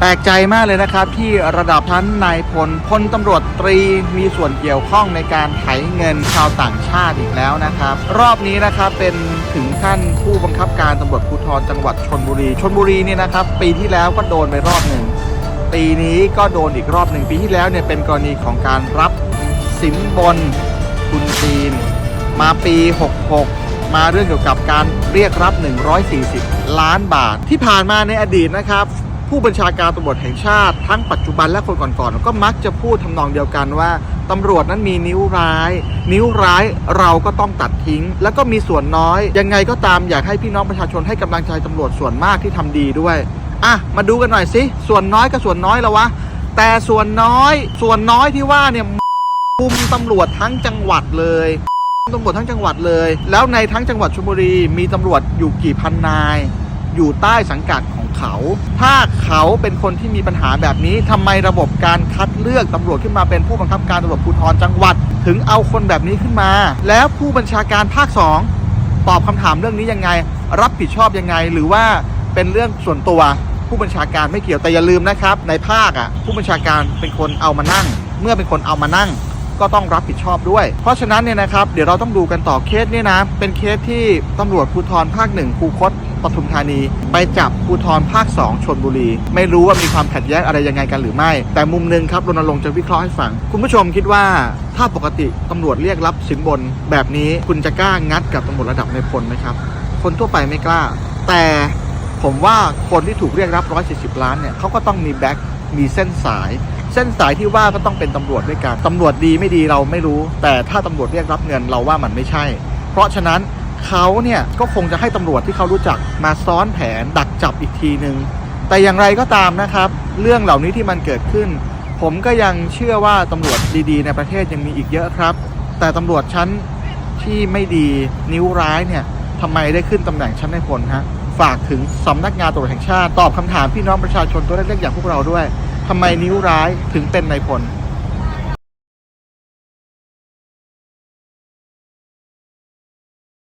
แปลกใจมากเลยนะครับ ที่ระดับชั้นนายพลพลตำรวจตรีมีส่วนเกี่ยวข้องในการไถเงินชาวต่างชาติอีกแล้วนะครับ รอบนี้นะครับเป็นถึงขั้นผู้บังคับการตำรวจภูธรจังหวัดชนบุรีชนบุรีเนี่ยนะครับ ปีที่แล้วก็โดนไปรอบหนึ่งปีนี้ก็โดนอีกรอบหนึ่งปีที่แล้วเนี่ยเป็นกรณีของการรับสินบนทุนจีน มาปี 66มาเรื่องเกี่ยวกับการเรียกรับ 140 ล้านบาทที่ผ่านมาในอดีตนะครับ ผู้บัญชาการตำรวจแห่งชาติ ทั้งปัจจุบันและคนก่อนๆก็มักจะพูดทำนองเดียวกันว่าตำรวจนั้นมีนิ้วร้าย นิ้วร้ายเราก็ต้องตัดทิ้ง แล้วก็มีส่วนน้อย ยังไงก็ตามอยากให้พี่น้องประชาชนให้กำลังใจตำรวจส่วนมากที่ทำดีด้วยอะมาดูกันหน่อยสิส่วนน้อยกับส่วนน้อยแล้ววะแต่ส่วนน้อย ส่วนน้อยที่ว่าเนี่ยคุมตำรวจทั้งจังหวัดเลยตำรวจทั้งจังหวัดเลย แล้วในทั้งจังหวัดชลบุรีมีตำรวจอยู่กี่พันนาย อยู่ใต้สังกัดของเขา ถ้าเขาเป็นคนที่มีปัญหาแบบนี้ทำไมระบบการคัดเลือกตำรวจขึ้นมาเป็นผู้บังคับการตำรวจภูธรจังหวัด ถึงเอาคนแบบนี้ขึ้นมา แล้วผู้บัญชาการภาคสองตอบคำถามเรื่องนี้ยังไง รับผิดชอบยังไง หรือว่าเป็นเรื่องส่วนตัวผู้บัญชาการไม่เกี่ยวแต่อย่าลืมนะครับ ในภาคอะผู้บัญชาการเป็นคนเอามานั่ง เมื่อเป็นคนเอามานั่งก็ต้องรับผิดชอบด้วย เพราะฉะนั้นเนี่ยนะครับ เดี๋ยวเราต้องดูกันต่อเคสเนี่ยนะ เป็นเคสที่ตำรวจภูธรภาคหนึ่งภูคต ปทุมธานี ไปจับภูธรภาค 2ชนบุรี ไม่รู้ว่ามีความขัดแย้งอะไรยังไงกันหรือไม่ แต่มุมหนึงครับรณรงค์จะวิเคราะห์ให้ฟัง คุณผู้ชมคิดว่าถ้าปกติตำรวจเรียกรับสินบน แบบนี้คุณจะกล้างัดกับตำรวจระดับในพลไหมครับ คนทั่วไปไม่กล้า แต่ผมว่าคนที่ถูกเรียกรับ 140 ล้านเนี่ยเขาก็ต้องมีแบ็คมีเส้นสาย เส้นสายที่ว่าก็ต้องเป็นตำรวจด้วยกันตำรวจดีไม่ดีเราไม่รู้ แต่ถ้าตำรวจเรียกรับเงินเราว่ามันไม่ใช่ เพราะฉะนั้น เขาเนี่ยก็คงจะให้ตำรวจที่เขารู้จักมาซ้อนแผนดักจับอีกทีหนึ่งแต่อย่างไรก็ตามนะครับ เรื่องเหล่านี้ที่มันเกิดขึ้น ผมก็ยังเชื่อว่าตำรวจดีๆ ในประเทศยังมีอีกเยอะครับ แต่ตำรวจชั้นที่ไม่ดีนิ้วร้ายเนี่ยทำไมได้ขึ้นตำแหน่งชั้นในพลฮะฝากถึงสำนักงานตำรวจแห่งชาติ ตอบคำถามพี่น้องประชาชนตัวเล็กๆอย่างพวกเราด้วยทำไมนิ้วร้ายถึงเป็นในพล